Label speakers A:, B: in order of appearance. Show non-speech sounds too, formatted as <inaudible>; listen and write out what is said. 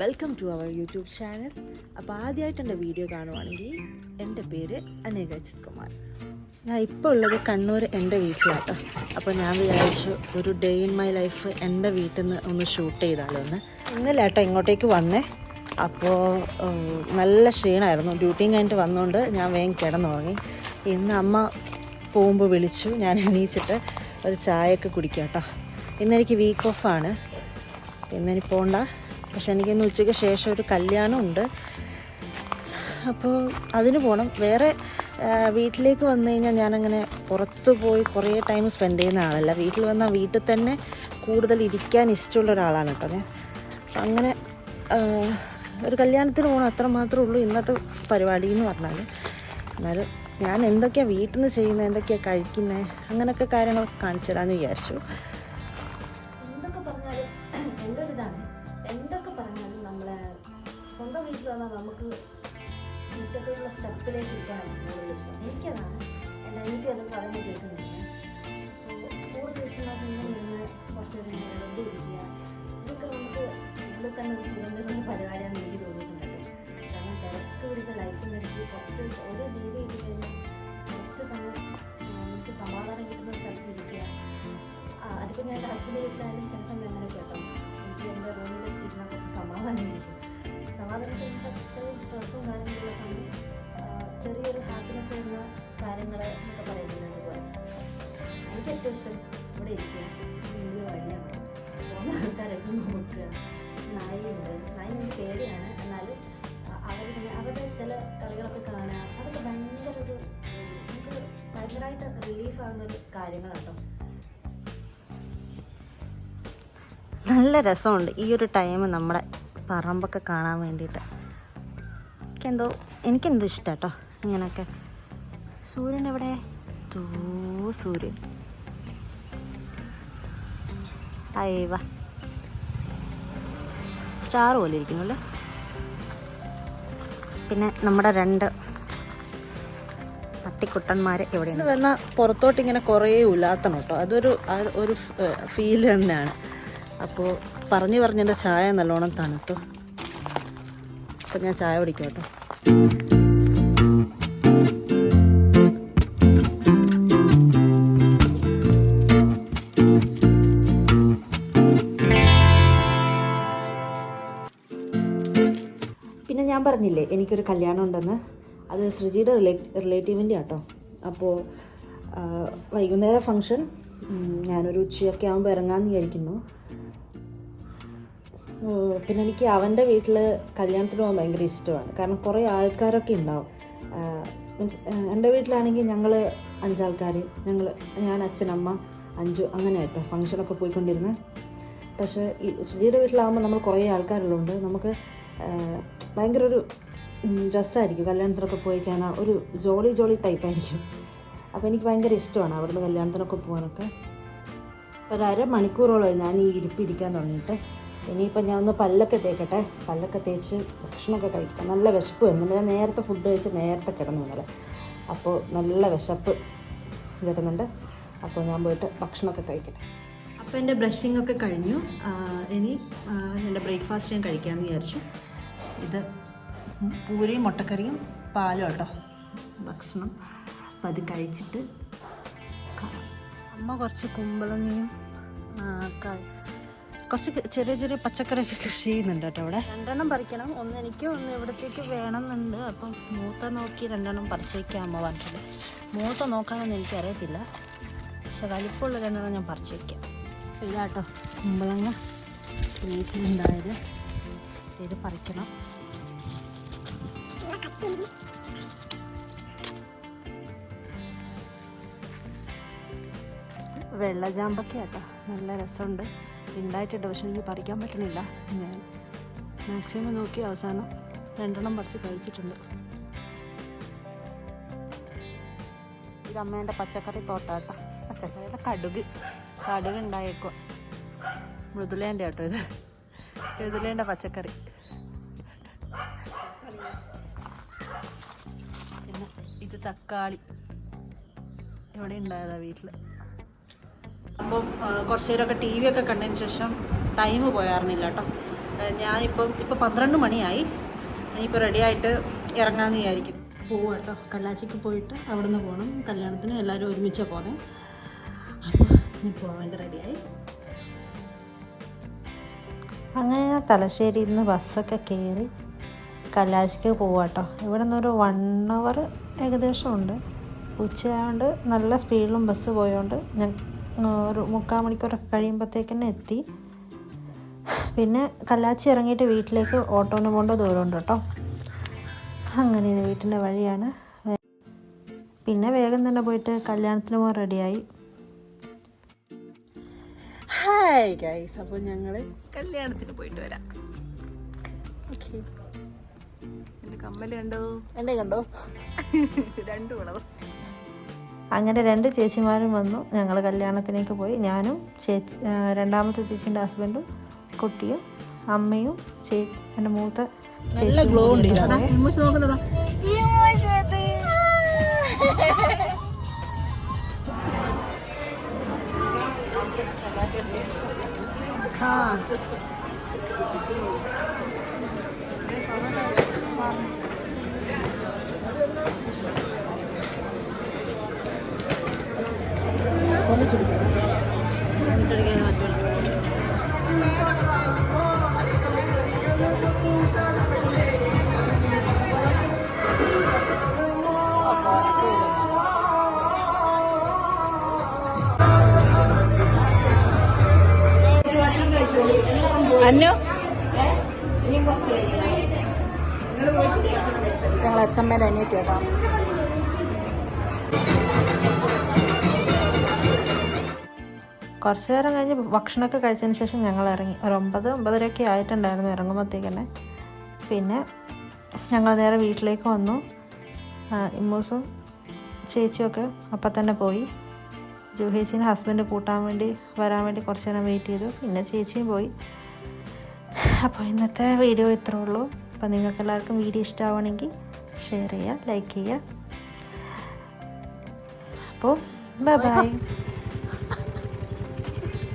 A: Welcome to our YouTube channel അപ്പോൾ ആദ്യമായിട്ട് എന്റെ വീഡിയോ കാണുവാണെങ്കിൽ എന്റെ പേര് അനേക അജിത് കുമാർ ഞാൻ ഇപ്പോൾ ഉള്ളത് കണ്ണൂർ എന്റെ വീട്ടിലാട്ടോ. അപ്പോൾ ഞാൻ വിചാരിച്ചു ഒരു ഡേ ഇൻ മൈ ലൈഫ് എന്റെ വീട്ടിൽ നിന്ന് ഒന്ന് ഷൂട്ട് ചെയ്താലോ ഒന്ന് ഇന്നലെ ഏട്ടോ ഇങ്ങോട്ടേക്ക് വന്നേ. അപ്പോൾ നല്ല ക്ഷീണമായിരുന്നു ഡ്യൂട്ടിയും കഴിഞ്ഞിട്ട് വന്നുകൊണ്ട് ഞാൻ വേഗം കിടന്നുറങ്ങി. ഇന്ന് അമ്മ പോകുമ്പോൾ വിളിച്ചു. ഞാൻ എണീച്ചിട്ട് ഒരു ചായയൊക്കെ കുടിക്കാം കേട്ടോ ഇന്നെനിക്ക് വീക്ക് ഓഫാണ് പിന്നെ എനിക്ക് പോകണ്ട പക്ഷെ എനിക്കിന്ന് ഉച്ചയ്ക്ക് ശേഷം ഒരു കല്യാണം ഉണ്ട് അപ്പോൾ അതിന് പോകണം വേറെ വീട്ടിലേക്ക് വന്നു കഴിഞ്ഞാൽ ഞാനങ്ങനെ പുറത്ത് പോയി കുറേ ടൈം സ്പെൻഡ് ചെയ്യുന്ന ആളല്ല. വീട്ടിൽ വന്നാൽ വീട്ടിൽ തന്നെ കൂടുതൽ ഇരിക്കാൻ ഇഷ്ടമുള്ള ഒരാളാണ് കേട്ടോ ഞാൻ. അപ്പം അങ്ങനെ ഒരു കല്യാണത്തിന് പോകണം അത്ര മാത്രമേ ഉള്ളൂ ഇന്നത്തെ പരിപാടി എന്ന് പറഞ്ഞാൽ എന്നാലും ഞാൻ എന്തൊക്കെയാണ് വീട്ടിൽ നിന്ന് ചെയ്യുന്നത് എന്തൊക്കെയാണ് കഴിക്കുന്നത് അങ്ങനെയൊക്കെ കാര്യങ്ങളൊക്കെ കാണിച്ചു തരാമെന്ന് വിചാരിച്ചു. നമുക്ക് മുറ്റത്തേക്കുള്ള സ്റ്റെപ്പിലേക്ക് ഇരിക്കാനാണ് കൂടുതൽ ഇഷ്ടം എനിക്കതാണ്. എന്റെ അത് പറഞ്ഞു കേൾക്കുന്നില്ല കൂടുതൽ ഇങ്ങനെ നിന്ന് കുറച്ച് വെറുതെ ഇരിക്കുക. ഇതൊക്കെ നമുക്ക് ഇവിടെ തന്നെ ഒരു സുഖം തരുന്ന പരിപാടിയാണെന്ന് എനിക്ക് തോന്നിയിട്ടുണ്ട് കാരണം തിരക്ക് പിടിച്ച ലൈഫിനിടയ്ക്ക് കുറച്ച് ഒരു വീഡിയോ ഇട്ട് കഴിഞ്ഞാൽ കുറച്ച് സമയം നമുക്ക് സമാധാനം കിട്ടുന്ന സ്ഥലത്ത് ഇരിക്കുക. അതിപ്പോൾ ഞാൻ ഹസ്ബൻഡ് കിട്ടാനും ചില സമയം അങ്ങനെ കേട്ടോ. എനിക്ക് എന്റെ റൂമിൽ ഇരുന്നാൽ കുറച്ച് സമാധാനം ഇരിക്കും ചെയ്യുമ്പോൾ അത്രയും സ്ട്രെസ്സും കാര്യങ്ങളുള്ള സമയം ചെറിയൊരു ഹാപ്പിനെസ് ഉള്ള കാര്യങ്ങൾ എന്നൊക്കെ പറയുന്നത് അതുപോലെ എനിക്ക് ഏറ്റവും ഇഷ്ടം ഇവിടെ ഇരിക്കുക. വീഡിയോ വഴിയാണ് പോകുന്ന ആൾക്കാരൊക്കെ നോക്കുക. നായുണ്ട് നായ പേടിയാണ്. എന്നാലും അവർ അവരുടെ ചില കളികളൊക്കെ കാണുക. അതൊക്കെ ഭയങ്കര ഒരു നമുക്ക് ഭയങ്കരമായിട്ട് റിലീഫ് ആകുന്ന ഒരു കാര്യങ്ങളാണ് കേട്ടോ. നല്ല രസമുണ്ട് ഈ ഒരു ടൈം നമ്മുടെ പറമ്പൊക്കെ കാണാൻ വേണ്ടിയിട്ട്. എനിക്കെന്തോ എനിക്കെന്തോ ഇഷ്ടം കേട്ടോ ഇങ്ങനെയൊക്കെ. സൂര്യൻ എവിടെ? തോ സൂര്യൻ. അയവ സ്റ്റാർ പോലെ ഇരിക്കുന്നുള്ളൂ പിന്നെ നമ്മുടെ രണ്ട് പട്ടിക്കുട്ടന്മാർ എവിടെയാണ്? വന്നാൽ പുറത്തോട്ട് ഇങ്ങനെ കുറേ ഉലാത്തണം കേട്ടോ. അതൊരു ഒരു ഫീൽ തന്നെയാണ്. അപ്പോൾ പറഞ്ഞു പറഞ്ഞെന്റെ ചായ നല്ലോണം തണുത്തു. അപ്പം ഞാൻ ചായ കുടിക്കും കേട്ടോ പിന്നെ ഞാൻ പറഞ്ഞില്ലേ എനിക്കൊരു കല്യാണം ഉണ്ടെന്ന്. അത് ശ്രീജിയുടെ റിലേ റിലേറ്റീവിന്റെ ആട്ടോ അപ്പോൾ വൈകുന്നേരം ഫങ്ഷൻ ഞാനൊരു ഉച്ചയൊക്കെ ആകുമ്പോൾ ഇറങ്ങാമെന്ന് വിചാരിക്കുന്നു. പിന്നെ എനിക്ക് അവന്റെ വീട്ടിൽ കല്യാണത്തിന് പോകാൻ ഭയങ്കര ഇഷ്ടമാണ്. കാരണം കുറേ ആൾക്കാരൊക്കെ ഉണ്ടാവും. മീൻസ് എന്റെ വീട്ടിലാണെങ്കിൽ ഞങ്ങൾ അഞ്ചാൾക്കാർ ഞങ്ങൾ ഞാൻ അച്ഛനമ്മ അഞ്ചു അങ്ങനെ കേട്ടോ ഫങ്ഷനൊക്കെ പോയിക്കൊണ്ടിരുന്നത് പക്ഷേ ഈ സുജിയുടെ വീട്ടിലാകുമ്പോൾ നമ്മൾ കുറേ ആൾക്കാരുള്ളതുകൊണ്ട് നമുക്ക് ഭയങ്കര ഒരു രസമായിരിക്കും കല്യാണത്തിനൊക്കെ പോയി കഴിഞ്ഞാൽ ഒരു ജോളി ജോളി ടൈപ്പായിരിക്കും അപ്പോൾ എനിക്ക് ഭയങ്കര ഇഷ്ടമാണ് അവിടുന്ന് കല്യാണത്തിനൊക്കെ പോകാനൊക്കെ. ഒരു മണിക്കൂറോളമായി ഞാൻ ഈ ഇരിപ്പിരിക്കാൻ തുടങ്ങിയിട്ട് ഇനിയിപ്പോൾ ഞാൻ ഒന്ന് പല്ലൊക്കെ തേക്കട്ടെ. പല്ലൊക്കെ തേച്ച് ഭക്ഷണമൊക്കെ കഴിക്കാം. നല്ല വിശപ്പ് വന്നു. ഞാൻ നേരത്തെ ഫുഡ് കഴിച്ച് നേരത്തെ കിടന്നു ഇന്നലെ. അപ്പോൾ നല്ല വിശപ്പ് വരുന്നുണ്ട്. അപ്പോൾ ഞാൻ പോയിട്ട് ഭക്ഷണമൊക്കെ കഴിക്കട്ടെ. അപ്പോൾ എന്റെ ബ്രഷിംഗ് ഒക്കെ കഴിഞ്ഞു. ഇനി എന്റെ ബ്രേക്ക്ഫാസ്റ്റ് ഞാൻ കഴിക്കാമെന്ന് വിചാരിച്ചു. ഇത് പൂരിയും മുട്ടക്കറിയും പാലും കേട്ടോ ഭക്ഷണം. അപ്പം അത് കഴിച്ചിട്ട്. അമ്മ കുറച്ച് കുമ്പളങ്ങയും കുറച്ച് ചെറിയ ചെറിയ പച്ചക്കറിയൊക്കെ കൃഷി ചെയ്യുന്നുണ്ട് കേട്ടോ ഇവിടെ രണ്ടെണ്ണം പറിക്കണം. ഒന്ന് എനിക്ക് ഒന്ന് ഇവിടത്തേക്ക് വേണമെന്നുണ്ട്. അപ്പം മൂത്ത നോക്കി രണ്ടെണ്ണം പറിച്ചേക്കാം അമ്മ പറഞ്ഞിട്ട് മൂത്ത നോക്കാനൊന്നും എനിക്കറിയത്തില്ല. പക്ഷെ വലിപ്പമുള്ള രണ്ടെണ്ണം ഞാൻ പറിച്ചു വയ്ക്കാം ഇതാട്ടോ കുമ്പളങ്ങ വീട്ടിലുണ്ടായത് ഇത് പറിക്കണം. വെള്ളജാമ്പൊക്കെ കേട്ടോ നല്ല രസമുണ്ട്. ഉണ്ടായിട്ടുണ്ട് പക്ഷെ എനിക്ക് പറിക്കാൻ പറ്റണില്ല ഞാൻ മാക്സിമം നോക്കി അവസാനം രണ്ടെണ്ണം പറിച്ച് കഴിച്ചിട്ടുണ്ട്. ഇത് അമ്മേന്റെ പച്ചക്കറി തോട്ടാട്ട. പച്ചക്കറിയുടെ കടുക്. കടുക് ഉണ്ടായേക്കോ മൃദുലേന്റെ കേട്ടോ ഇത്. മൃദുലേന്റെ പച്ചക്കറി. ഇത് തക്കാളി. എവിടെ ഉണ്ടായതാ വീട്ടിൽ അപ്പം കുറച്ച് നേരമൊക്കെ ടി വി ഒക്കെ കണ്ടതിന് ശേഷം ടൈം പോയായിരുന്നില്ല കേട്ടോ.
B: ഞാനിപ്പം ഇപ്പം പന്ത്രണ്ട് മണിയായി. ഇനിയിപ്പോൾ റെഡിയായിട്ട് ഇറങ്ങാമെന്ന് വിചാരിക്കുന്നു. പോവാം കേട്ടോ. കല്ലാച്ചിക്ക് പോയിട്ട് അവിടെ നിന്ന് പോകണം കല്യാണത്തിന് എല്ലാവരും ഒരുമിച്ചാണ് പോകുന്നത് അപ്പോൾ ഞാൻ പോകാൻ വേണ്ടി റെഡിയായി അങ്ങനെ ഞാൻ തലശ്ശേരിയിൽ നിന്ന് ബസ്സൊക്കെ കയറി കല്ലാച്ചിക്ക് പോവാട്ടോ ഇവിടെ നിന്നൊരു വൺ അവർ ഏകദേശം ഉണ്ട്. ഉച്ചയായതുകൊണ്ട് നല്ല സ്പീഡിലും ബസ് പോയതുകൊണ്ട് ഞാൻ ഒരു മുക്കാൽ മണിക്കൂറൊക്കെ കഴിയുമ്പോഴത്തേക്ക് തന്നെ എത്തി. പിന്നെ കല്ലാച്ചി ഇറങ്ങിയിട്ട് വീട്ടിലേക്ക് ഓട്ടോന് പോകേണ്ട ദൂരമുണ്ട് കേട്ടോ. അങ്ങനെ ഇത് വീട്ടിന്റെ വഴിയാണ്. പിന്നെ വേഗം തന്നെ പോയിട്ട് കല്യാണത്തിന് പോകാൻ റെഡിയായി. ഹായ് ഗൈസ് അപ്പോൾ ഞങ്ങൾ
C: കല്യാണത്തിന് പോയിട്ട് വരാം.
B: ഓക്കെ
C: എന്റെ കമ്മൽ കണ്ടോ?
B: എന്റെ കണ്ടോ? <laughs>
C: രണ്ടു വിളവ്.
B: അങ്ങനെ രണ്ട് ചേച്ചിമാരും വന്നു. ഞങ്ങൾ കല്യാണത്തിലേക്ക് പോയി. ഞാനും ചേച്ചി രണ്ടാമത്തെ ചേച്ചീന്റെ ഹസ്ബൻഡും കുട്ടിയും അമ്മയും ചേ എന്റെ മൂത്ത നല്ല ഗ്ലോ ഉണ്ട്
C: നോക്കുന്നതാ അന്നു? ഞങ്ങൾ അച്ഛമ്മേടെ അനിയത്തി കേട്ടോ
B: കുറച്ച് നേരം കഴിഞ്ഞ് ഭക്ഷണമൊക്കെ കഴിച്ചതിന് ശേഷം ഞങ്ങൾ ഇറങ്ങി ഒരു ഒമ്പത് ഒമ്പതരയൊക്കെ ആയിട്ടുണ്ടായിരുന്നു ഇറങ്ങുമ്പോഴത്തേക്കന്നെ പിന്നെ ഞങ്ങൾ നേരെ വീട്ടിലേക്ക് വന്നു. ഇമ്മൂസും ചേച്ചിയൊക്കെ അപ്പം തന്നെ പോയി. ജുഹേച്ചിനെ ഹസ്ബൻഡ് കൂട്ടാൻ വേണ്ടി വരാൻ വേണ്ടി കുറച്ച് നേരം വെയിറ്റ് ചെയ്തു. പിന്നെ ചേച്ചിയും പോയി. അപ്പോൾ ഇന്നത്തെ വീഡിയോ ഇത്രേ ഉള്ളൂ. അപ്പോൾ നിങ്ങൾക്ക് എല്ലാവർക്കും വീഡിയോ ഇഷ്ടമാവണമെങ്കിൽ ഷെയർ ചെയ്യുക ലൈക്ക് ചെയ്യുക. അപ്പോൾ ബൈ ബൈ